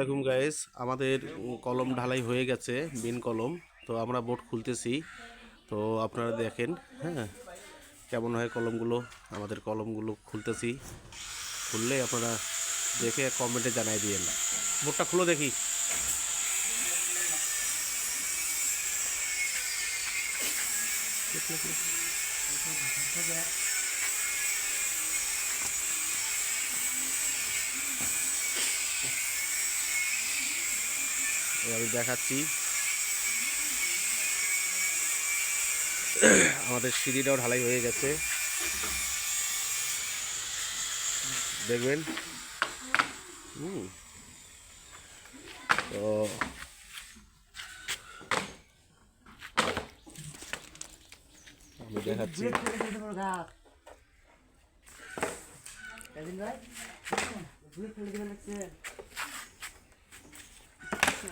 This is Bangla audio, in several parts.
আলাইকুম গাইস আমাদের কলম ঢালাই হয়ে গেছে বিন কলম। তো আমরা বোর্ড খুলতেছি। তো আপনারা দেখেন হ্যাঁ কেমন হয় কলমগুলো। আমাদের কলমগুলো খুলতেছি। খুললে আপনারা দেখে কমেন্টে জানাই দিয়েন। বোর্ডটা খুলো দেখি। এই আমি দেখাচ্ছি। আমাদের সিঁড়িটাও ঢালাই হয়ে গেছে। দেখবেন। তো দেখাচ্ছি।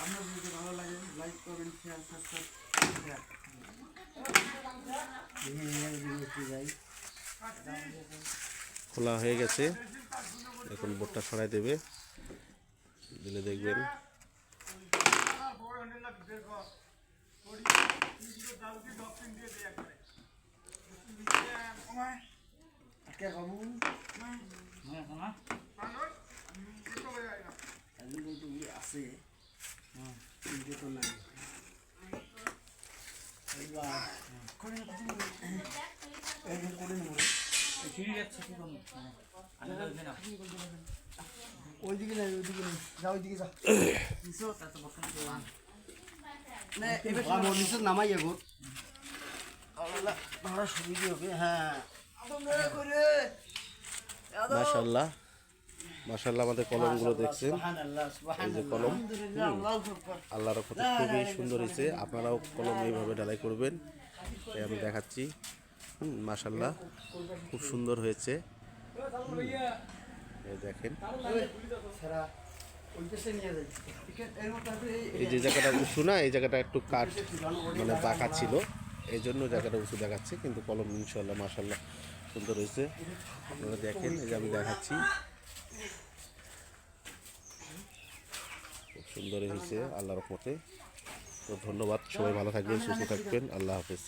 আপনার যদি ভালো লাগে লাইক করবেন শেয়ার সাবস্ক্রাইব খোলা হয়ে গেছে। এখন বোর্ডটা সরাই দেবে। দিলে দেখবেন। আছে তো নাই ওইদিকে নাই ওইদিকে নাই যা ওইদিকে যা না এবার নিচে নামাই যাব ভাড়া সুবিধা হবে হ্যাঁ মাশাল্লাহ মাশাল্লাহ আমাদের কলমগুলো দেখছেন এই যে কলম আল্লাহর কথা খুবই সুন্দর হয়েছে আপনারাও কলম এইভাবে ঢালাই করবেন তাই আমি দেখাচ্ছি হুম মাশাল্লাহ খুব সুন্দর হয়েছে। দেখেন। এই- যে জায়গাটা উঁচু না, এই জায়গাটা একটু কাঠ মানে বাঁকা ছিল। এই জন্য জায়গাটা উঁচু দেখাচ্ছে, কিন্তু কলম ইনশাল্লাহ মাশাল্লাহ সুন্দর হয়েছে। আপনারা দেখেন, এই যে আমি দেখাচ্ছি। খুব সুন্দর হয়েছে, আল্লাহর রহমতে। তো ধন্যবাদ, সবাই ভালো থাকবেন, সুস্থ থাকবেন, আল্লাহ হাফেজ।